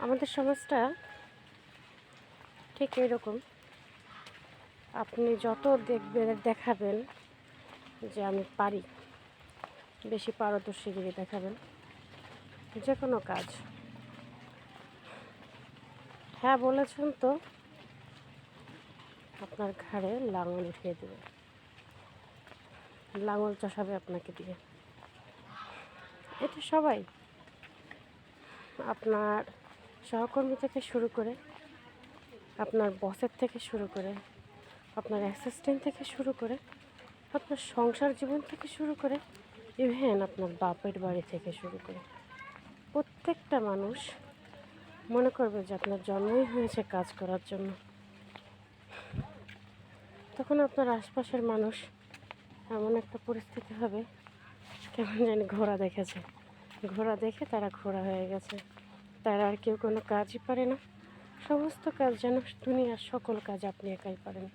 আমাদের সমাজটা ঠিক এরকম। আপনি যত দেখবেন, দেখাবেন যে আমি পারি, বেশি পারদর্শী পারদর্শীগিরি দেখাবেন, যে কোনো কাজ। হ্যাঁ বলেছেন তো, আপনার ঘাড়ে লাঙল উঠিয়ে দেবে। লাঙল চষাবে আপনাকে দিয়ে। এটা সবাই। আপনার সহকর্মী থেকে শুরু করে, আপনার বসের থেকে শুরু করে, আপনার অ্যাসিস্ট্যান্ট থেকে শুরু করে, আপনার সংসার জীবন থেকে শুরু করে ইভেন আপনার বাপের বাড়ি থেকে শুরু করে। প্রত্যেকটা মানুষ মনে করবে যে আপনার জন্মই হয়েছে কাজ করার জন্য। তখন আপনার আশপাশের মানুষ এমন একটা পরিস্থিতি হবে, কেমন জানি ঘোড়া দেখেছে। ঘোড়া দেখে তারা ঘোড়া হয়ে গেছে। তারা আর কেউ কোনো কাজই পারে না। সমস্ত কাজ যেন দুনিয়ার সকল কাজ আপনি একাই পারেন।